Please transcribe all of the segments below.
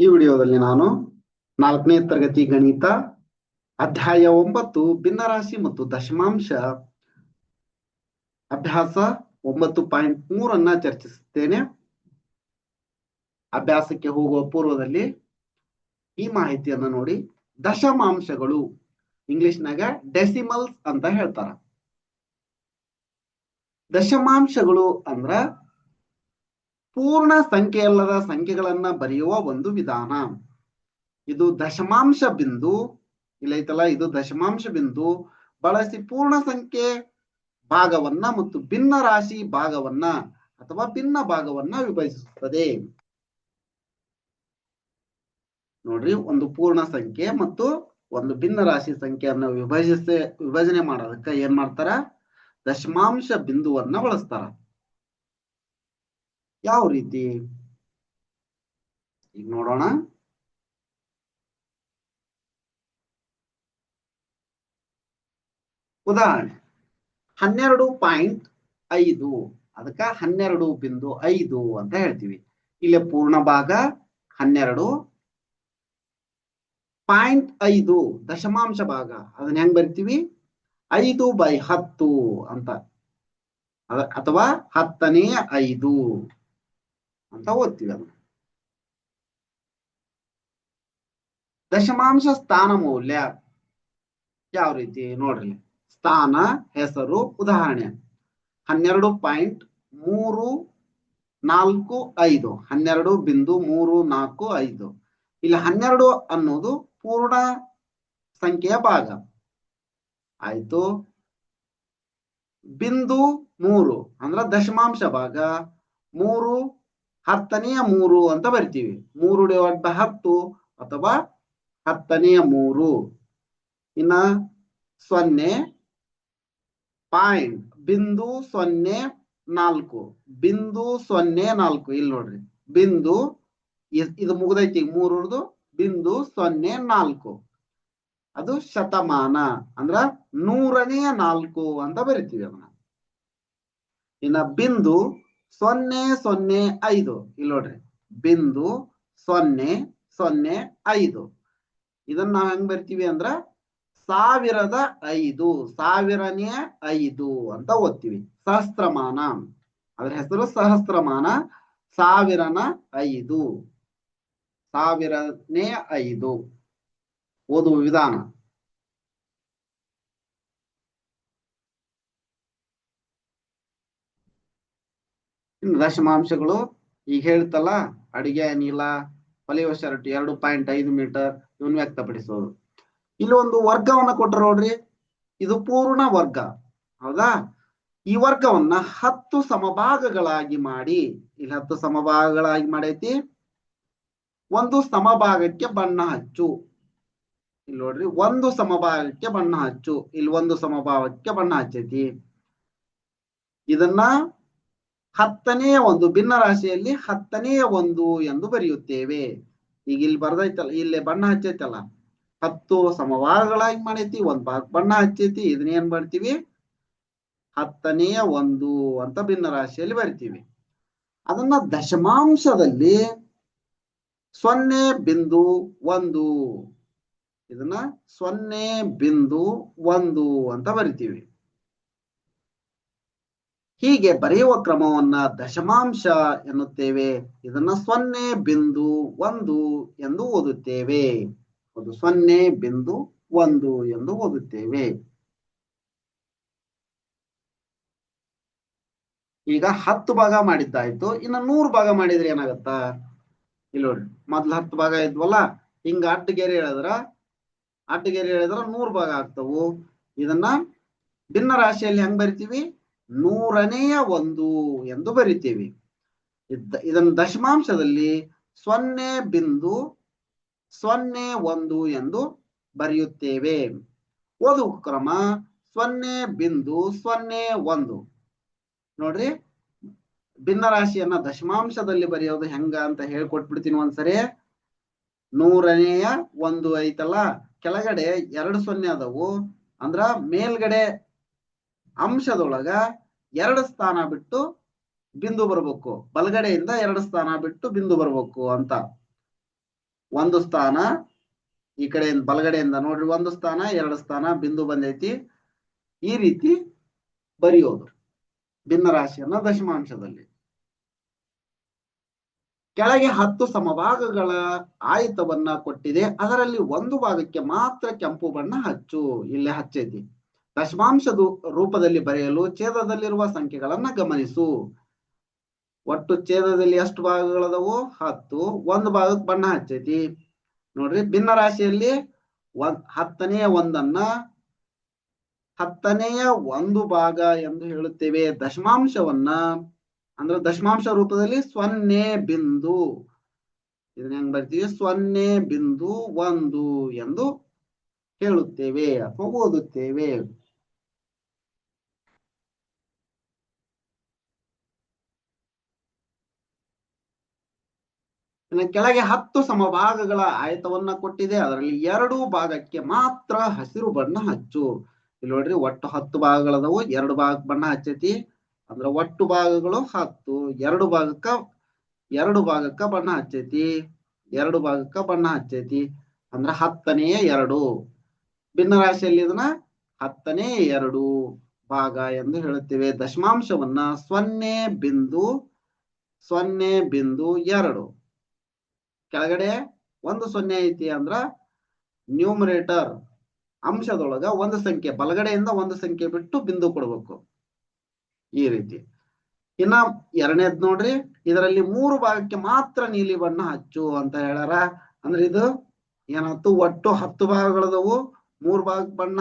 ಈ ವಿಡಿಯೋದಲ್ಲಿ ನಾನು ನಾಲ್ಕನೇ ತರಗತಿ ಗಣಿತ ಅಧ್ಯಾಯ ಒಂಬತ್ತು, ಭಿನ್ನರಾಶಿ ಮತ್ತು ದಶಮಾಂಶ ಅಭ್ಯಾಸ ಒಂಬತ್ತು ಪಾಯಿಂಟ್ ಮೂರನ್ನ ಚರ್ಚಿಸುತ್ತೇನೆ. ಅಭ್ಯಾಸಕ್ಕೆ ಹೋಗುವ ಪೂರ್ವದಲ್ಲಿ ಈ ಮಾಹಿತಿಯನ್ನ ನೋಡಿ. ದಶಮಾಂಶಗಳು ಇಂಗ್ಲಿಷ್ನಾಗ ಡೆಸಿಮಲ್ಸ್ ಅಂತ ಹೇಳ್ತಾರ. ದಶಮಾಂಶಗಳು ಅಂದ್ರ ಪೂರ್ಣ ಸಂಖ್ಯೆ ಅಲ್ಲದ ಸಂಖ್ಯೆಗಳನ್ನ ಬರೆಯುವ ಒಂದು ವಿಧಾನ. ಇದು ದಶಮಾಂಶ ಬಿಂದು, ಇಲ್ಲ ಐತಲ್ಲ, ಇದು ದಶಮಾಂಶ ಬಿಂದು. ಬಳಸಿ ಪೂರ್ಣ ಸಂಖ್ಯೆ ಭಾಗವನ್ನ ಮತ್ತು ಭಿನ್ನ ರಾಶಿ ಭಾಗವನ್ನ ಅಥವಾ ಭಿನ್ನ ಭಾಗವನ್ನ ವಿಭಜಿಸುತ್ತದೆ. ನೋಡ್ರಿ, ಒಂದು ಪೂರ್ಣ ಸಂಖ್ಯೆ ಮತ್ತು ಒಂದು ಭಿನ್ನ ರಾಶಿ ಸಂಖ್ಯೆಯನ್ನ ವಿಭಜಿಸ, ವಿಭಜನೆ ಮಾಡೋದಕ್ಕ ಏನ್ ಮಾಡ್ತಾರ? ದಶಮಾಂಶ ಬಿಂದುವನ್ನ ಬಳಸ್ತಾರ. ಯಾವ ರೀತಿ? ಈಗ ನೋಡೋಣ. ಉದಾಹರಣೆ, ಹನ್ನೆರಡು ಪಾಯಿಂಟ್ ಐದು. ಅದಕ್ಕ ಹನ್ನೆರಡು ಬಿಂದು ಐದು ಅಂತ ಹೇಳ್ತೀವಿ. ಇಲ್ಲಿ ಪೂರ್ಣ ಭಾಗ ಹನ್ನೆರಡು. ಪಾಯಿಂಟ್ ಐದು, ದಶಮಾಂಶ ಭಾಗ. ಅದನ್ನ ಹೆಂಗ್ ಬರಿತೀವಿ? ಐದು ಬೈ ಹತ್ತು ಅಂತ. ಅಥವಾ ಹತ್ತನೇ ಐದು. ಅಂತ ಓದ್ತೀವಿ ಅದನ್ನ ದಶಮಾಂಶ ಸ್ಥಾನ ಮೌಲ್ಯ ಯಾವ ರೀತಿ ನೋಡ್ರಿ. ಸ್ಥಾನ, ಹೆಸರು, ಉದಾಹರಣೆ. ಹನ್ನೆರಡು ಪಾಯಿಂಟ್ ಮೂರು ನಾಲ್ಕು ಐದು. ಹನ್ನೆರಡು ಬಿಂದು ಮೂರು ನಾಲ್ಕು ಐದು. ಇಲ್ಲಿ ಹನ್ನೆರಡು ಅನ್ನೋದು ಪೂರ್ಣ ಸಂಖ್ಯೆಯ ಭಾಗ. ಆಯ್ತು. ಬಿಂದು ಮೂರು ಅಂದ್ರ ದಶಮಾಂಶ ಭಾಗ. ಮೂರು ಹತ್ತನೆಯ ಮೂರು ಅಂತ ಬರಿತೀವಿ. ಮೂರು ಡಿವೈಡ್ ಬೈ ಹತ್ತು ಅಥವಾ ಹತ್ತನೆಯ ಮೂರು. ಇನ್ನ ಸೊನ್ನೆ ಪಾಯಿಂಟ್ ಬಿಂದು ಸೊನ್ನೆ ನಾಲ್ಕು. ಬಿಂದು ಸೊನ್ನೆ ನಾಲ್ಕು ಇಲ್ಲಿ ನೋಡ್ರಿ. ಬಿಂದು ಇದು ಮುಗ್ದೈತಿ ಮೂರರದು ಬಿಂದು ಸೊನ್ನೆ ನಾಲ್ಕು. ಅದು ಶತಮಾನ, ಅಂದ್ರ ನೂರನೆಯ ನಾಲ್ಕು ಅಂತ ಬರಿತೀವಿ ಅದನ್ನ. ಇನ್ನ ಬಿಂದು ಸೊನ್ನೆ ಸೊನ್ನೆ ಐದು. ಇಲ್ಲಿ ನೋಡ್ರಿ. ಬಿಂದು ಸೊನ್ನೆ ಸೊನ್ನೆ ಐದು. ಇದನ್ನ ನಾವ್ ಹೆಂಗ್ ಬರ್ತೀವಿ ಅಂದ್ರ ಸಾವಿರದ ಐದು, ಸಾವಿರನೇ ಐದು ಅಂತ ಓದ್ತೀವಿ. ಸಹಸ್ರಮಾನ. ಅದ್ರ ಹೆಸರು ಸಹಸ್ರಮಾನ ಸಾವಿರನ ಐದು. ಸಾವಿರನೇ ಐದು. ಓದುವ ವಿಧಾನ. ಇನ್ನು ದಶಮಾಂಶಗಳು ಈಗ ಹೇಳ್ತಲ್ಲ, ಅಡಿಗೆ ಅನಿಲ ಹೊಲಿಯುವ ಶರ್ಟ್ ಎರಡು ಪಾಯಿಂಟ್ ಐದು ಮೀಟರ್ ಇವನ್ ವ್ಯಕ್ತಪಡಿಸೋದು. ಇಲ್ಲಿ ಒಂದು ವರ್ಗವನ್ನ ಕೊಟ್ಟರು ನೋಡ್ರಿ, ಇದು ಪೂರ್ಣ ವರ್ಗ. ಹೌದಾ? ಈ ವರ್ಗವನ್ನ ಹತ್ತು ಸಮಭಾಗಗಳಾಗಿ ಮಾಡಿ, ಇಲ್ಲಿ ಹತ್ತು ಸಮಭಾಗಗಳಾಗಿ ಮಾಡೈತಿ. ಒಂದು ಸಮಭಾಗಕ್ಕೆ ಬಣ್ಣ ಹಚ್ಚು. ಇಲ್ಲಿ ನೋಡ್ರಿ, ಒಂದು ಸಮಭಾಗಕ್ಕೆ ಬಣ್ಣ ಹಚ್ಚು. ಇಲ್ಲಿ ಒಂದು ಸಮಭಾಗಕ್ಕೆ ಬಣ್ಣ ಹಚ್ಚೈತಿ. ಇದನ್ನ ಹತ್ತನೆಯ ಒಂದು ಭಿನ್ನ ರಾಶಿಯಲ್ಲಿ ಹತ್ತನೆಯ ಒಂದು ಎಂದು ಬರೆಯುತ್ತೇವೆ. ಈಗ ಇಲ್ಲಿ ಬರ್ದೈತಲ್ಲ, ಇಲ್ಲಿ ಬಣ್ಣ ಹಚ್ಚೈತಲ್ಲ. ಹತ್ತು ಸಮವಾರಗಳಾಗಿ ಮಾಡೈತಿ, ಒಂದ್ ಭಾಗ ಬಣ್ಣ ಹಚ್ಚೈತಿ, ಇದನ್ನ ಏನ್ ಮಾಡ್ತೀವಿ? ಹತ್ತನೆಯ ಒಂದು ಅಂತ ಭಿನ್ನ ರಾಶಿಯಲ್ಲಿ ಬರಿತೀವಿ. ಅದನ್ನ ದಶಮಾಂಶದಲ್ಲಿ ಸೊನ್ನೆ ಬಿಂದು ಒಂದು. ಇದನ್ನ ಸೊನ್ನೆ ಬಿಂದು ಒಂದು ಅಂತ ಬರಿತೀವಿ. ಹೀಗೆ ಬರೆಯುವ ಕ್ರಮವನ್ನ ದಶಮಾಂಶ ಎನ್ನುತ್ತೇವೆ. ಇದನ್ನ ಸೊನ್ನೆ ಬಿಂದು ಒಂದು ಎಂದು ಓದುತ್ತೇವೆ. ಅದು ಸೊನ್ನೆ ಬಿಂದು ಒಂದು ಎಂದು ಓದುತ್ತೇವೆ. ಈಗ ಹತ್ತು ಭಾಗ ಮಾಡಿದ್ದಾಯ್ತು. ಇನ್ನು ನೂರು ಭಾಗ ಮಾಡಿದ್ರೆ ಏನಾಗತ್ತಾ? ಇಲ್ಲಿ ನೋಡಿ, ಮೊದ್ಲು ಹತ್ತು ಭಾಗ ಇದ್ವಲ್ಲ, ಹಿಂಗ ಅಟ್ಟಗೆರೆ ಹೇಳಿದ್ರ ಅಟ್ಟಗೆರೆ ಹೇಳಿದ್ರ ನೂರು ಭಾಗ ಆಗ್ತವು. ಇದನ್ನ ಭಿನ್ನ ರಾಶಿಯಲ್ಲಿ ಹೆಂಗ್ ಬರಿತೀವಿ? ನೂರನೆಯ ಒಂದು ಎಂದು ಬರಿತೀವಿ. ಇದನ್ನು ದಶಮಾಂಶದಲ್ಲಿ ಸೊನ್ನೆ ಬಿಂದು ಸೊನ್ನೆ ಒಂದು ಎಂದು ಬರೆಯುತ್ತೇವೆ. ಓದು ಕ್ರಮ ಸೊನ್ನೆ ಬಿಂದು ಸೊನ್ನೆ ಒಂದು. ನೋಡ್ರಿ ಭಿನ್ನ ರಾಶಿಯನ್ನ ದಶಮಾಂಶದಲ್ಲಿ ಬರೆಯೋದು ಹೆಂಗ ಅಂತ ಹೇಳ್ಕೊಟ್ಬಿಡ್ತೀನಿ ಒಂದ್ಸರಿ. ನೂರನೆಯ ಒಂದು ಐತಲ್ಲ, ಕೆಳಗಡೆ ಎರಡು ಸೊನ್ನೆ ಅದಾವು ಅಂದ್ರ ಮೇಲ್ಗಡೆ ಅಂಶದೊಳಗ ಎರಡು ಸ್ಥಾನ ಬಿಟ್ಟು ಬಿಂದು ಬರ್ಬೇಕು. ಬಲಗಡೆಯಿಂದ ಎರಡು ಸ್ಥಾನ ಬಿಟ್ಟು ಬಿಂದು ಬರ್ಬೇಕು ಅಂತ. ಒಂದು ಸ್ಥಾನ, ಈ ಕಡೆಯಿಂದ ಬಲಗಡೆಯಿಂದ ನೋಡ್ರಿ, ಒಂದು ಸ್ಥಾನ, ಎರಡು ಸ್ಥಾನ, ಬಿಂದು ಬಂದೈತಿ. ಈ ರೀತಿ ಬರೆಯೋದು. ಭಿನ್ನ ರಾಶಿಯನ್ನ ದಶಮಾಂಶದಲ್ಲಿ. ಕೆಳಗೆ ಹತ್ತು ಸಮಭಾಗಗಳ ಆಯತವನ್ನ ಕೊಟ್ಟಿದೆ. ಅದರಲ್ಲಿ ಒಂದು ಭಾಗಕ್ಕೆ ಮಾತ್ರ ಕೆಂಪು ಬಣ್ಣ ಹಚ್ಚು. ಇಲ್ಲಿ ಹಚ್ಚೈತಿ. ದಶಮಾಂಶದ ರೂಪದಲ್ಲಿ ಬರೆಯಲು ಛೇದದಲ್ಲಿರುವ ಸಂಖ್ಯೆಗಳನ್ನ ಗಮನಿಸು. ಒಟ್ಟು ಛೇದದಲ್ಲಿ ಎಷ್ಟು ಭಾಗಗಳದವು? ಹತ್ತು. ಒಂದು ಭಾಗಕ್ಕೆ ಬಣ್ಣ ಹಚ್ಚೈತಿ. ನೋಡ್ರಿ, ಭಿನ್ನ ರಾಶಿಯಲ್ಲಿ ಒಂದ್ ಹತ್ತನೆಯ ಒಂದನ್ನ ಹತ್ತನೆಯ ಒಂದು ಭಾಗ ಎಂದು ಹೇಳುತ್ತೇವೆ. ದಶಮಾಂಶವನ್ನ ಅಂದ್ರೆ ದಶಮಾಂಶ ರೂಪದಲ್ಲಿ ಸೊನ್ನೆ ಬಿಂದು. ಇದನ್ನ ಹೆಂಗ್ ಬರ್ತೀವಿ? ಸೊನ್ನೆ ಬಿಂದು ಒಂದು ಎಂದು ಹೇಳುತ್ತೇವೆ ಅಥವಾ ಓದುತ್ತೇವೆ ಇನ್ನು ಕೆಳಗೆ ಹತ್ತು ಸಮಭಾಗಗಳ ಆಯತವನ್ನ ಕೊಟ್ಟಿದೆ. ಅದರಲ್ಲಿ ಎರಡು ಭಾಗಕ್ಕೆ ಮಾತ್ರ ಹಸಿರು ಬಣ್ಣ ಹಚ್ಚು. ಇಲ್ಲಿ ನೋಡ್ರಿ ಒಟ್ಟು ಹತ್ತು ಭಾಗಗಳದವು, ಎರಡು ಭಾಗ ಬಣ್ಣ ಹಚ್ಚೈತಿ. ಅಂದ್ರ ಒಟ್ಟು ಭಾಗಗಳು ಹತ್ತು, ಎರಡು ಭಾಗಕ್ಕ ಎರಡು ಭಾಗಕ್ಕ ಬಣ್ಣ ಹಚ್ಚೈತಿ, ಎರಡು ಭಾಗಕ್ಕ ಬಣ್ಣ ಹಚ್ಚೈತಿ. ಅಂದ್ರ ಹತ್ತನೆಯ ಎರಡು. ಭಿನ್ನ ರಾಶಿಯಲ್ಲಿ ಇದನ್ನ ಹತ್ತನೇ ಎರಡು ಭಾಗ ಎಂದು ಹೇಳುತ್ತೇವೆ. ದಶಮಾಂಶವನ್ನ ಸೊನ್ನೆ ಬಿಂದು ಸೊನ್ನೆ ಬಿಂದು ಎರಡು. ಕೆಳಗಡೆ ಒಂದು ಸೊನ್ನೆ ಐತಿ ಅಂದ್ರ ನ್ಯೂಮರೇಟರ್ ಅಂಶದೊಳಗ ಒಂದು ಸಂಖ್ಯೆ, ಬಲಗಡೆಯಿಂದ ಒಂದು ಸಂಖ್ಯೆ ಬಿಟ್ಟು ಬಿಂದು ಕೊಡ್ಬೇಕು. ಈ ರೀತಿ. ಇನ್ನ ಎರಡನೇದ್ ನೋಡ್ರಿ, ಇದರಲ್ಲಿ ಮೂರು ಭಾಗಕ್ಕೆ ಮಾತ್ರ ನೀಲಿ ಬಣ್ಣ ಹಚ್ಚು ಅಂತ ಹೇಳ್ಯಾರ. ಅಂದ್ರೆ ಇದು ಏನಾಯ್ತು? ಒಟ್ಟು ಹತ್ತು ಭಾಗಗಳದವು. ಮೂರು ಭಾಗ ಬಣ್ಣ,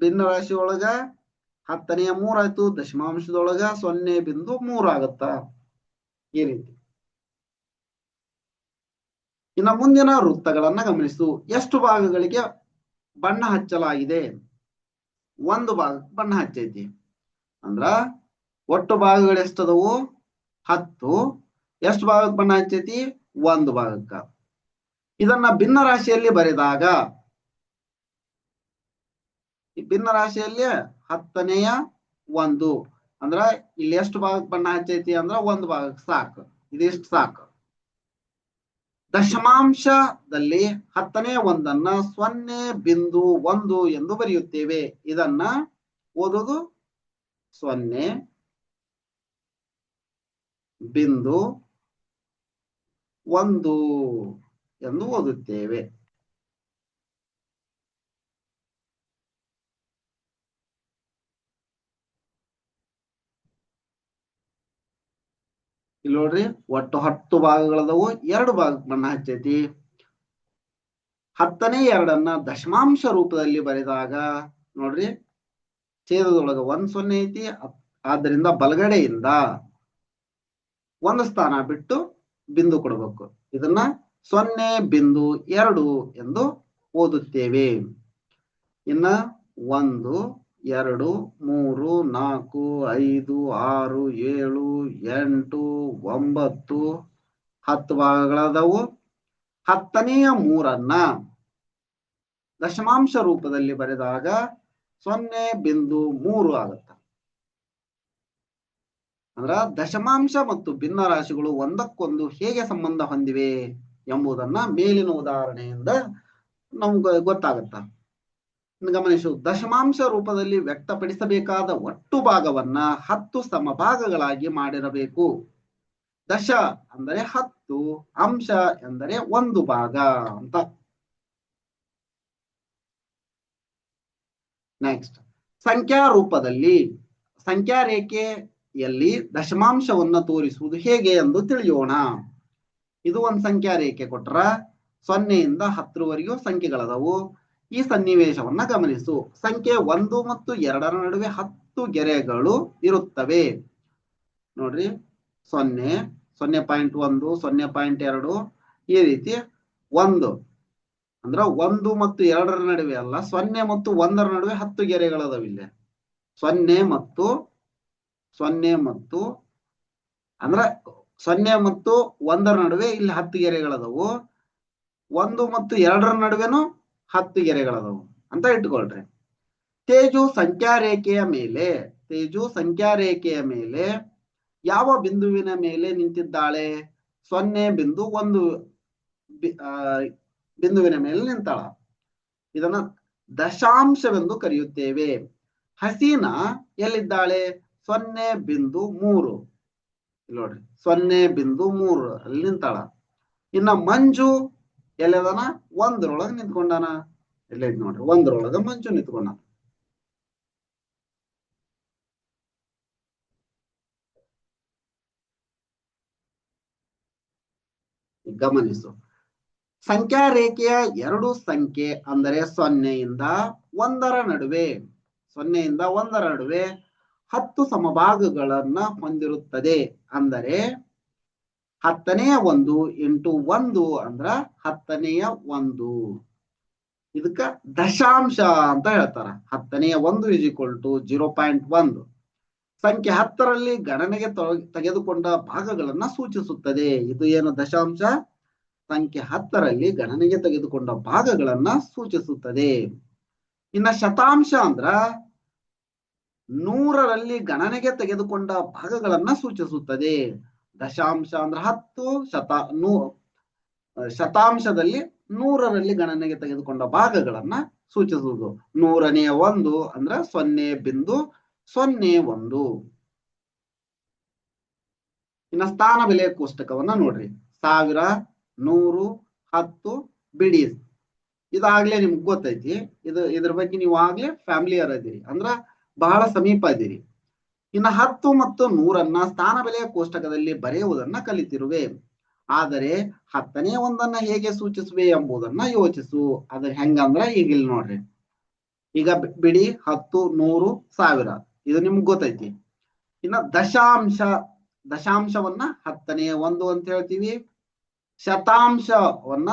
ಭಿನ್ನ ರಾಶಿ ಒಳಗ ಹತ್ತನೆಯ ಮೂರಾಯ್ತು, ದಶಮಾಂಶದೊಳಗ ಸೊನ್ನೆ ಬಿಂದು ಮೂರು ಆಗತ್ತ ಈ ರೀತಿ. ಇನ್ನ ಮುಂದಿನ ವೃತ್ತಗಳನ್ನ ಗಮನಿಸು. ಎಷ್ಟು ಭಾಗಗಳಿಗೆ ಬಣ್ಣ ಹಚ್ಚಲಾಗಿದೆ? ಒಂದು ಭಾಗ ಬಣ್ಣ ಹಚ್ಚೈತಿ. ಅಂದ್ರ ಒಟ್ಟು ಭಾಗಗಳು ಎಷ್ಟದವು? ಹತ್ತು. ಎಷ್ಟು ಭಾಗಕ್ಕೆ ಬಣ್ಣ ಹಚ್ಚೈತಿ? ಒಂದು ಭಾಗಕ್ಕ. ಇದನ್ನ ಭಿನ್ನ ರಾಶಿಯಲ್ಲಿ ಬರೆದಾಗ ಈ ಭಿನ್ನ ರಾಶಿಯಲ್ಲಿ ಹತ್ತನೆಯ ಒಂದು. ಅಂದ್ರ ಇಲ್ಲಿ ಎಷ್ಟು ಭಾಗಕ್ಕೆ ಬಣ್ಣ ಹಚ್ಚೈತಿ? ಅಂದ್ರ ಒಂದು ಭಾಗಕ್ಕೆ ಸಾಕು. ಇದಿಷ್ಟು ಸಾಕು. ದಶಮಾಂಶದಲ್ಲಿ ಹತ್ತನೇ ಒಂದನ್ನ ಸೊನ್ನೆ ಬಿಂದು ಒಂದು ಎಂದು ಬರೆಯುತ್ತೇವೆ. ಇದನ್ನ ಓದೋದು ಸೊನ್ನೆ ಬಿಂದು ಒಂದು ಎಂದು ಓದುತ್ತೇವೆ. ಇಲ್ಲಿ ನೋಡ್ರಿ, ಒಟ್ಟು ಹತ್ತು ಭಾಗಗಳದವು, ಎರಡು ಭಾಗ ಬಣ್ಣ ಹಚ್ಚೈತಿ. ಹತ್ತನೇ ಎರಡನ್ನ ದಶಮಾಂಶ ರೂಪದಲ್ಲಿ ಬರೆದಾಗ, ನೋಡ್ರಿ, ಛೇದದೊಳಗ ಒಂದ್ ಸೊನ್ನೆ ಐತಿ ಆದ್ದರಿಂದ ಬಲಗಡೆಯಿಂದ ಒಂದು ಸ್ಥಾನ ಬಿಟ್ಟು ಬಿಂದು ಕೊಡಬೇಕು. ಇದನ್ನ ಸೊನ್ನೆ, ಬಿಂದು, ಎರಡು ಎಂದು ಓದುತ್ತೇವೆ. ಇನ್ನ ಒಂದು ಎರಡು, ಮೂರು, ನಾಲ್ಕು, ಐದು, ಆರು, ಏಳು, ಎಂಟು, ಒಂಬತ್ತು, ಹತ್ತು ಭಾಗಗಳಾದವು. ಹತ್ತನೆಯ ಮೂರನ್ನ ದಶಮಾಂಶ ರೂಪದಲ್ಲಿ ಬರೆದಾಗ ಸೊನ್ನೆ ಬಿಂದು ಮೂರು ಆಗುತ್ತ? ಅಂದ್ರ ದಶಮಾಂಶ ಮತ್ತು ಭಿನ್ನ ರಾಶಿಗಳು ಒಂದಕ್ಕೊಂದು ಹೇಗೆ ಸಂಬಂಧ ಹೊಂದಿವೆ ಎಂಬುದನ್ನ ಮೇಲಿನ ಉದಾಹರಣೆಯಿಂದ ನಮ್ಗೆ ಗೊತ್ತಾಗತ್ತ? ಗಮನಿಸು, ದಶಮಾಂಶ ರೂಪದಲ್ಲಿ ವ್ಯಕ್ತಪಡಿಸಬೇಕಾದ ಒಟ್ಟು ಭಾಗವನ್ನ ಹತ್ತು ಸಮಭಾಗಗಳಾಗಿ ಮಾಡಿರಬೇಕು. ದಶ ಅಂದರೆ ಹತ್ತು, ಅಂಶ ಎಂದರೆ ಒಂದು ಭಾಗ ಅಂತ. ನೆಕ್ಸ್ಟ್ ಸಂಖ್ಯಾ ರೂಪದಲ್ಲಿ ಸಂಖ್ಯಾ ರೇಖೆಯಲ್ಲಿ ದಶಮಾಂಶವನ್ನು ತೋರಿಸುವುದು ಹೇಗೆ ಎಂದು ತಿಳಿಯೋಣ. ಇದು ಒಂದು ಸಂಖ್ಯಾ ರೇಖೆ ಕೊಟ್ರ ಸೊನ್ನೆಯಿಂದ ಹತ್ತರವರೆಗೂ ಸಂಖ್ಯೆಗಳದವು. ಈ ಸನ್ನಿವೇಶವನ್ನ ಗಮನಿಸು. ಸಂಖ್ಯೆ ಒಂದು ಮತ್ತು ಎರಡರ ನಡುವೆ ಹತ್ತು ಗೆರೆಗಳು ಇರುತ್ತವೆ. ನೋಡ್ರಿ, ಸೊನ್ನೆ ಸೊನ್ನೆ ಪಾಯಿಂಟ್ ಒಂದು, ಸೊನ್ನೆ ಪಾಯಿಂಟ್ ಎರಡು, ಈ ರೀತಿ ಒಂದು. ಅಂದ್ರ ಒಂದು ಮತ್ತು ಎರಡರ ನಡುವೆ ಅಲ್ಲ, ಸೊನ್ನೆ ಮತ್ತು ಒಂದರ ನಡುವೆ ಹತ್ತು ಗೆರೆಗಳದಾವ ಇಲ್ಲಿ. ಸೊನ್ನೆ ಮತ್ತು ಸೊನ್ನೆ ಮತ್ತು, ಅಂದ್ರ ಸೊನ್ನೆ ಮತ್ತು ಒಂದರ ನಡುವೆ ಇಲ್ಲಿ ಹತ್ತು ಗೆರೆಗಳದವು. ಒಂದು ಮತ್ತು ಎರಡರ ನಡುವೆನು ಹತ್ತು ಗೆರೆಗಳದವು. ಅಂತ ಇಟ್ಕೊಳ್ರಿ ತೇಜು ಸಂಖ್ಯಾ ರೇಖೆಯ ಮೇಲೆ, ತೇಜು ಸಂಖ್ಯಾ ರೇಖೆಯ ಮೇಲೆ ಯಾವ ಬಿಂದುವಿನ ಮೇಲೆ ನಿಂತಿದ್ದಾಳೆ? ಸೊನ್ನೆ ಬಿಂದು ಒಂದು ಬಿಂದುವಿನ ಮೇಲೆ ನಿಂತಾಳ. ಇದನ್ನ ದಶಾಂಶವೆಂದು ಕರೆಯುತ್ತೇವೆ. ಹಸೀನಾ ಎಲ್ಲಿದ್ದಾಳೆ? ಸೊನ್ನೆ ಬಿಂದು ಮೂರು. ನೋಡ್ರಿ, ಸೊನ್ನೆ ಬಿಂದು ಮೂರು ಅಲ್ಲಿ ನಿಂತಾಳ. ಇನ್ನ ಮಂಜು ಎಲ್ಲದನ? ಒಂದ್ರೊಳಗ ನಿಂತ್ಕೊಂಡಾನ? ಇಲ್ಲೇ ಇದ್ ನೋಡ್ರಿ, ಒಂದ್ರೊಳಗ ಮಂಚು ನಿಂತ್ಕೊಂಡಾನ. ಗಮನಿಸು. ಸಂಖ್ಯಾ ರೇಖೆಯ ಎರಡು ಸಂಖ್ಯೆ ಅಂದರೆ ಸೊನ್ನೆಯಿಂದ ಒಂದರ ನಡುವೆ. ಸೊನ್ನೆಯಿಂದ ಒಂದರ ನಡುವೆ ಹತ್ತು ಸಮಭಾಗಗಳನ್ನ ಹೊಂದಿರುತ್ತದೆ. ಅಂದರೆ ಹತ್ತನೆಯ ಒಂದು ಇಂಟು ಒಂದು ಅಂದ್ರ ಹತ್ತನೆಯ ಒಂದು. ಇದಕ್ಕ ದಶಾಂಶ ಅಂತ ಹೇಳ್ತಾರ. ಹತ್ತನೆಯ ಒಂದು is equal to zero point ಒಂದು. ಸಂಖ್ಯೆ ಹತ್ತರಲ್ಲಿ ಗಣನೆಗೆ ತೊಗ- ತೆಗೆದುಕೊಂಡ ಭಾಗಗಳನ್ನ ಸೂಚಿಸುತ್ತದೆ. ಇದು ಏನು ದಶಾಂಶ? ಸಂಖ್ಯೆ ಹತ್ತರಲ್ಲಿ ಗಣನೆಗೆ ತೆಗೆದುಕೊಂಡ ಭಾಗಗಳನ್ನ ಸೂಚಿಸುತ್ತದೆ. ಇನ್ನ ಶತಾಂಶ ಅಂದ್ರ ನೂರರಲ್ಲಿ ಗಣನೆಗೆ ತೆಗೆದುಕೊಂಡ ಭಾಗಗಳನ್ನ ಸೂಚಿಸುತ್ತದೆ. ದಶಾಂಶ ಅಂದ್ರೆ ಹತ್ತು ಶತ ನೂ ಶತಾಂಶದಲ್ಲಿ ನೂರರಲ್ಲಿ ಗಣನೆಗೆ ತೆಗೆದುಕೊಂಡ ಭಾಗಗಳನ್ನ ಸೂಚಿಸುವುದು. ನೂರನೆಯ ಒಂದು ಅಂದ್ರೆ ಸೊನ್ನೆ ಬಿಂದು ಸೊನ್ನೆ ಒಂದು. ಇನ್ನ ಸ್ಥಾನ ಬೆಲೆ ಕೋಷ್ಟಕವನ್ನ ನೋಡ್ರಿ. ಸಾವಿರ, ನೂರು, ಹತ್ತು, ಬಿಡಿ. ಇದಾಗ್ಲೇ ನಿಮ್ಗೆ ಗೊತ್ತೈತಿ. ಇದು, ಇದ್ರ ಬಗ್ಗೆ ನೀವು ಆಗ್ಲೇ ಫ್ಯಾಮಿಲಿಯರ್ ಅದೀರಿ ಅಂದ್ರ ಬಹಳ ಸಮೀಪ ಇದೀರಿ. ಇನ್ನ ಹತ್ತು ಮತ್ತು ನೂರನ್ನ ಸ್ಥಾನ ಬೆಲೆಯ ಕೋಷ್ಟಕದಲ್ಲಿ ಬರೆಯುವುದನ್ನ ಕಲಿತಿರುವೆ. ಆದರೆ ಹತ್ತನೇ ಒಂದನ್ನ ಹೇಗೆ ಸೂಚಿಸುವೆ ಎಂಬುದನ್ನ ಯೋಚಿಸು. ಅದ್ರ ಹೆಂಗಂದ್ರ ಈಗ ಇಲ್ಲಿ ನೋಡ್ರಿ. ಈಗ ಬಿಡಿ ಹತ್ತು, ನೂರು, ಸಾವಿರ. ಇದು ನಿಮ್ಗೆ ಗೊತ್ತೈತಿ. ಇನ್ನ ದಶಾಂಶ, ದಶಾಂಶವನ್ನ ಹತ್ತನೇ ಒಂದು ಅಂತ ಹೇಳ್ತೀವಿ. ಶತಾಂಶವನ್ನ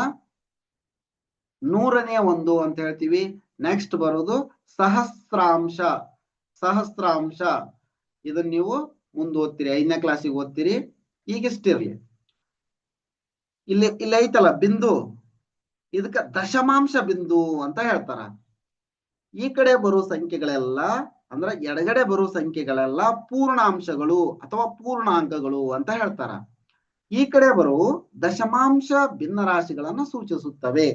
ನೂರನೇ ಒಂದು ಅಂತ ಹೇಳ್ತೀವಿ. ನೆಕ್ಸ್ಟ್ ಬರೋದು ಸಹಸ್ರಾಂಶ. ಸಹಸ್ರಾಂಶ. ಇದನ್ನ ನೀವು ಮುಂದೆ ಓದ್ತೀರಿ, ಐದನೇ ಕ್ಲಾಸಿಗೆ ಓದ್ತೀರಿ ಈಗಿಷ್ಟಿರ್ಲಿ ಇಲ್ಲಿ ಇಲ್ಲಿ ಐತಲ್ಲ ಬಿಂದು? ಇದಕ್ಕ ದಶಮಾಂಶ ಬಿಂದು ಅಂತ ಹೇಳ್ತಾರ. ಈ ಕಡೆ ಬರೋ ಸಂಖ್ಯೆಗಳೆಲ್ಲ, ಅಂದ್ರ ಎಡಗಡೆ ಬರೋ ಸಂಖ್ಯೆಗಳೆಲ್ಲ ಪೂರ್ಣಾಂಶಗಳು ಅಥವಾ ಪೂರ್ಣಾಂಕಗಳು ಅಂತ ಹೇಳ್ತಾರ. ಈ ಕಡೆ ಬರುವ ದಶಮಾಂಶ ಭಿನ್ನ ರಾಶಿಗಳನ್ನು ಸೂಚಿಸುತ್ತವೆ.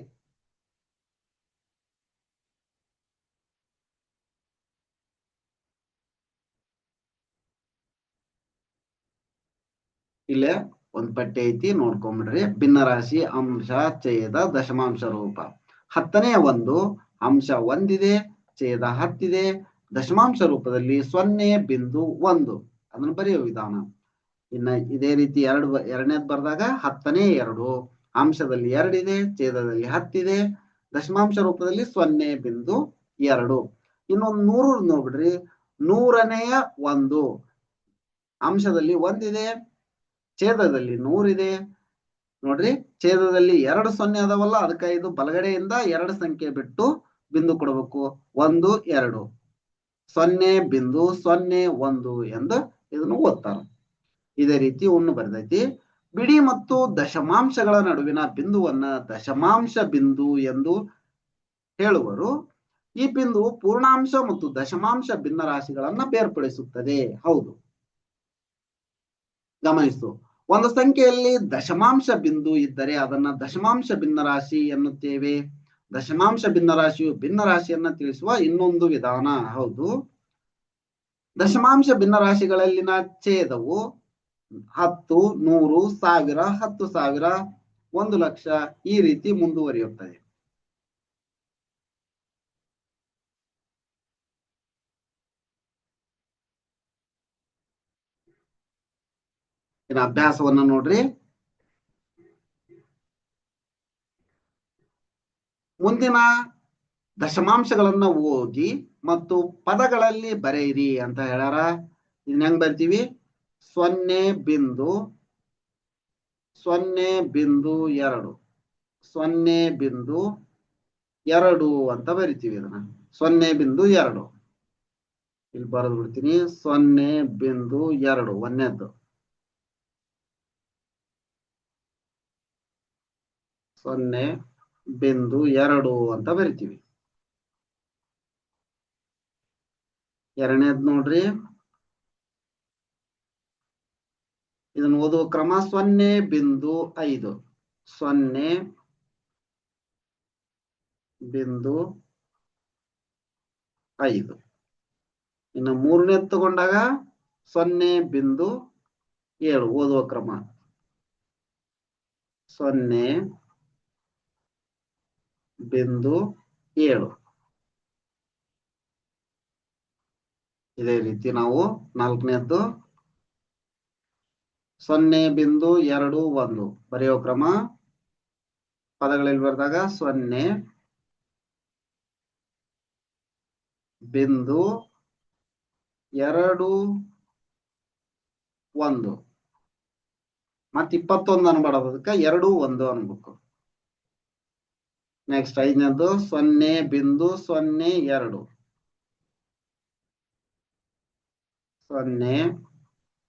ಇಲ್ಲೇ ಒಂದ್ ಪಟ್ಟಿ ಐತಿ, ನೋಡ್ಕೊಂಬಿಡ್ರಿ. ಭಿನ್ನರಾಶಿ ಅಂಶ ಛೇದ ದಶಮಾಂಶ ರೂಪ. ಹತ್ತನೆಯ ಒಂದು ಅಂಶ ಒಂದಿದೆ, ಛೇದ ಹತ್ತಿದೆ. ದಶಮಾಂಶ ರೂಪದಲ್ಲಿ ಸೊನ್ನೆ ಬಿಂದು ಒಂದು. ಅದನ್ನ ಬರೆಯುವ ವಿಧಾನ. ಇನ್ನ ಇದೇ ರೀತಿ ಎರಡು ಎರಡನೇದ್ ಬರ್ದಾಗ ಹತ್ತನೇ ಎರಡು. ಅಂಶದಲ್ಲಿ ಎರಡಿದೆ, ಛೇದದಲ್ಲಿ ಹತ್ತಿದೆ. ದಶಮಾಂಶ ರೂಪದಲ್ಲಿ ಸೊನ್ನೆ ಬಿಂದು ಎರಡು. ಇನ್ನೊಂದು ನೂರು ನೋಡ್ಬಿಡ್ರಿ. ನೂರನೆಯ ಒಂದು ಅಂಶದಲ್ಲಿ ಒಂದಿದೆ ಛೇದದಲ್ಲಿ ನೂರಿದೆ. ನೋಡ್ರಿ, ಛೇದದಲ್ಲಿ ಎರಡು ಸೊನ್ನೆ ಅದಾವಲ್ಲ, ಅದಕ್ಕೆ ಇದು ಬಲಗಡೆಯಿಂದ ಎರಡು ಸಂಖ್ಯೆ ಬಿಟ್ಟು ಬಿಂದು ಕೊಡಬೇಕು. ಒಂದು, ಎರಡು. ಸೊನ್ನೆ, ಬಿಂದು, ಸೊನ್ನೆ, ಒಂದು ಎಂದು ಇದನ್ನು ಓದ್ತಾರ. ಇದೇ ರೀತಿ ಒಂದು ಬರೆದೈತಿ. ಬಿಡಿ ಮತ್ತು ದಶಮಾಂಶಗಳ ನಡುವಿನ ಬಿಂದುವನ್ನ ದಶಮಾಂಶ ಬಿಂದು ಎಂದು ಹೇಳುವರು. ಈ ಬಿಂದು ಪೂರ್ಣಾಂಶ ಮತ್ತು ದಶಮಾಂಶ ಭಿನ್ನರಾಶಿಗಳನ್ನ ಬೇರ್ಪಡಿಸುತ್ತದೆ. ಹೌದು. ಗಮನಿಸು. ಒಂದು ಸಂಖ್ಯೆಯಲ್ಲಿ ದಶಮಾಂಶ ಬಿಂದು ಇದ್ದರೆ ಅದನ್ನ ದಶಮಾಂಶ ಭಿನ್ನರಾಶಿ ಎನ್ನುತ್ತೇವೆ. ದಶಮಾಂಶ ಭಿನ್ನರಾಶಿಯು ಭಿನ್ನರಾಶಿಯನ್ನ ತಿಳಿಸುವ ಇನ್ನೊಂದು ವಿಧಾನ. ಹೌದು. ದಶಮಾಂಶ ಭಿನ್ನರಾಶಿಗಳಲ್ಲಿನ ಛೇದವು ಹತ್ತು, ನೂರು, ಸಾವಿರ, ಹತ್ತು ಸಾವಿರ, ಒಂದು ಲಕ್ಷ ಈ ರೀತಿ ಮುಂದುವರಿಯುತ್ತದೆ. ಇನ್ನು ಅಭ್ಯಾಸವನ್ನ ನೋಡ್ರಿ. ಮುಂದಿನ ದಶಮಾಂಶಗಳನ್ನ ಓದಿ ಮತ್ತು ಪದಗಳಲ್ಲಿ ಬರೆಯಿರಿ ಅಂತ ಹೇಳಾರ ಇದನ್ನ ಹೆಂಗ್ ಬರ್ತೀವಿ? ಸೊನ್ನೆ ಬಿಂದು ಸೊನ್ನೆ ಬಿಂದು ಎರಡು, ಸೊನ್ನೆ ಬಿಂದು ಎರಡು ಅಂತ ಬರಿತೀವಿ ಇದನ್ನ. ಸೊನ್ನೆ ಬಿಂದು ಎರಡು. ಇಲ್ಲಿ ಬರೆದು ಬಿಡ್ತೀನಿ. ಸೊನ್ನೆ ಬಿಂದು ಎರಡು, ಒಂದನೇದ್ದು. ಸೊನ್ನೆ, ಬಿಂದು ಎರಡು ಅಂತ ಬರಿತೀವಿ. ಎರಡನೇದ್ ನೋಡ್ರಿ. ಇದನ್ನ ಓದುವ ಕ್ರಮ ಸೊನ್ನೆ, ಬಿಂದು ಐದು. ಸೊನ್ನೆ, ಬಿಂದು ಐದು. ಇನ್ನು ಮೂರನೇ ತಗೊಂಡಾಗ ಸೊನ್ನೆ, ಬಿಂದು ಏಳು ಓದುವ ಕ್ರಮ. ಸೊನ್ನೆ ಬಿಂದು ಏಳು. ಇದೇ ರೀತಿ ನಾವು ನಾಲ್ಕನೇದ್ದು. ಸೊನ್ನೆ ಬಿಂದು ಎರಡು ಒಂದು. ಬರೆಯೋ ಕ್ರಮ. ಪದಗಳಲ್ಲಿ ಬರೆದಾಗ ಸೊನ್ನೆ. ಬಿಂದು ಎರಡು ಒಂದು. ಮತ್ ಇಪ್ಪತ್ತೊಂದು ಅನ್ಬಾರ್ದು. ಅದಕ್ಕೆ ಎರಡು ಒಂದು ಅನ್ಬೇಕು. ನೆಕ್ಸ್ಟ್ ಐದನೇದು ಸೊನ್ನೆ ಬಿಂದು ಸೊನ್ನೆ ಎರಡು. ಸೊನ್ನೆ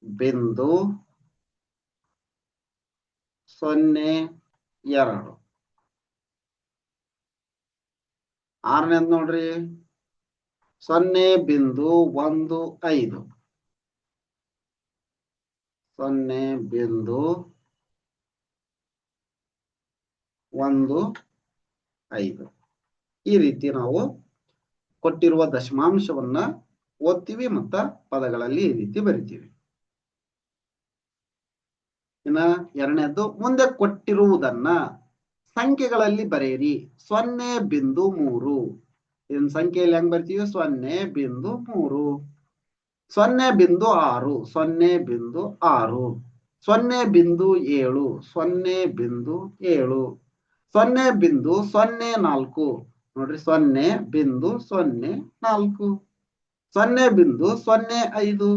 ಬಿಂದು ಸೊನ್ನೆ ಎರಡು. ಆರನೇದ್ ನೋಡ್ರಿ. ಸೊನ್ನೆ ಬಿಂದು ಒಂದು ಐದು. ಸೊನ್ನೆ ಬಿಂದು ಒಂದು ಐದು. ಈ ರೀತಿ ನಾವು ಕೊಟ್ಟಿರುವ ದಶಮಾಂಶವನ್ನ ಓದ್ತೀವಿ ಮತ್ತ ಪದಗಳಲ್ಲಿ ಈ ರೀತಿ ಬರಿತೀವಿ. ಇನ್ನ ಎರಡನೇದ್ದು, ಮುಂದೆ ಕೊಟ್ಟಿರುವುದನ್ನ ಸಂಖ್ಯೆಗಳಲ್ಲಿ ಬರೆಯಿರಿ. ಸೊನ್ನೆ ಬಿಂದು ಮೂರು. ಇನ್ ಸಂಖ್ಯೆಯಲ್ಲಿ ಹೆಂಗ್ ಬರ್ತೀವಿ? ಸೊನ್ನೆ ಬಿಂದು ಮೂರು. ಸೊನ್ನೆ ಬಿಂದು ಆರು. ಸೊನ್ನೆ ಬಿಂದು ಆರು. ಸೊನ್ನೆ ಬಿಂದು ಏಳು. ಸೊನ್ನೆ ಬಿಂದು ಏಳು. ಸೊನ್ನೆ ಬಿಂದು ಸೊನ್ನೆ ನಾಲ್ಕು. ನೋಡ್ರಿ, ಸೊನ್ನೆ ಬಿಂದು ಸೊನ್ನೆ ನಾಲ್ಕು. ಸೊನ್ನೆ ಬಿಂದು ಸೊನ್ನೆ ಐದು.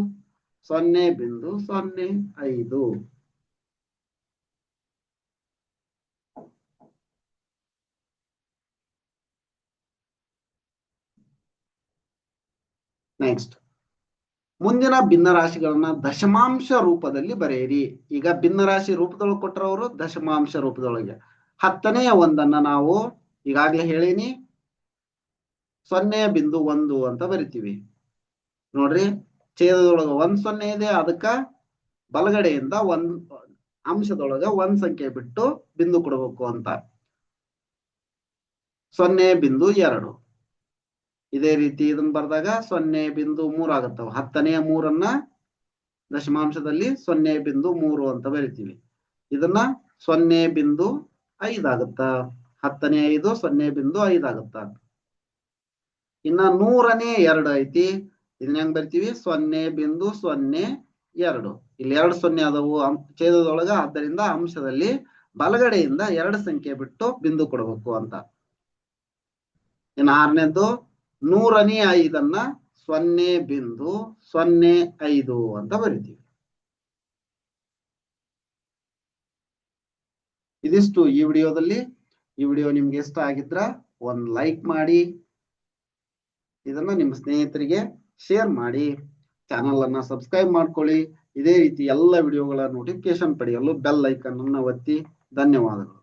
ಸೊನ್ನೆ ಬಿಂದು ಸೊನ್ನೆ ಐದು. ನೆಕ್ಸ್ಟ್ ಮುಂದಿನ ಭಿನ್ನರಾಶಿಗಳನ್ನ ದಶಮಾಂಶ ರೂಪದಲ್ಲಿ ಬರೆಯಿರಿ. ಈಗ ಭಿನ್ನರಾಶಿ ರೂಪದೊಳಗೆ ಕೊಟ್ಟರವರು ದಶಮಾಂಶ ರೂಪದೊಳಗೆ. ಹತ್ತನೆಯ ಒಂದನ್ನ ನಾವು ಈಗಾಗ್ಲೇ ಹೇಳಿನಿ. ಸೊನ್ನೆ ಬಿಂದು ಒಂದು ಅಂತ ಬರಿತೀವಿ. ನೋಡ್ರಿ, ಛೇದದೊಳಗ ಒಂದ್ ಸೊನ್ನೆ ಇದೆ, ಅದಕ್ಕ ಬಲಗಡೆಯಿಂದ ಒಂದ್ ಅಂಶದೊಳಗ ಒಂದ್ ಸಂಖ್ಯೆ ಬಿಟ್ಟು ಬಿಂದು ಕೊಡಬೇಕು ಅಂತ. ಸೊನ್ನೆ ಬಿಂದು ಎರಡು. ಇದೇ ರೀತಿ ಇದನ್ನ ಬರೆದಾಗ ಸೊನ್ನೆ ಬಿಂದು ಮೂರು ಆಗತ್ತವ. ಹತ್ತನೆಯ ಮೂರನ್ನ ದಶಮಾಂಶದಲ್ಲಿ ಸೊನ್ನೆ ಬಿಂದು ಮೂರು ಅಂತ ಬರಿತೀವಿ. ಇದನ್ನ ಸೊನ್ನೆ ಬಿಂದು ಐದ್ ಆಗತ್ತ ಹತ್ತನೇ ಐದು, ಸೊನ್ನೆ ಬಿಂದು ಐದ್ ಆಗತ್ತ ಇನ್ನ ನೂರನೇ ಎರಡು ಐತಿ. ಇದನ್ನ ಹೆಂಗ್ ಬರ್ತೀವಿ? ಸೊನ್ನೆ ಬಿಂದು ಸೊನ್ನೆ ಎರಡು. ಇಲ್ಲಿ ಎರಡು ಸೊನ್ನೆ ಆದವು ಛೇದದೊಳಗ. ಆದ್ದರಿಂದ ಅಂಶದಲ್ಲಿ ಬಲಗಡೆಯಿಂದ ಎರಡು ಸಂಖ್ಯೆ ಬಿಟ್ಟು ಬಿಂದು ಕೊಡಬೇಕು ಅಂತ. ಇನ್ನ ಆರನೇದ್ದು ನೂರನೇ ಐದನ್ನ ಸೊನ್ನೆ ಬಿಂದು ಸೊನ್ನೆ ಐದು ಅಂತ ಬರಿತೀವಿ. ಇದಿಷ್ಟು ಈ ವಿಡಿಯೋದಲ್ಲಿ. ಈ ವಿಡಿಯೋ ನಿಮ್ಗೆ ಇಷ್ಟ ಆಗಿದ್ರ ಒಂದ್ ಲೈಕ್ ಮಾಡಿ. ಇದನ್ನ ನಿಮ್ಮ ಸ್ನೇಹಿತರಿಗೆ ಶೇರ್ ಮಾಡಿ. ಚಾನಲ್ ಅನ್ನ ಸಬ್ಸ್ಕ್ರೈಬ್ ಮಾಡ್ಕೊಳ್ಳಿ. ಇದೇ ರೀತಿ ಎಲ್ಲ ವಿಡಿಯೋಗಳ ನೋಟಿಫಿಕೇಶನ್ ಪಡೆಯಲು ಬೆಲ್ ಐಕನ್ ಅನ್ನ ಒತ್ತಿ. ಧನ್ಯವಾದಗಳು.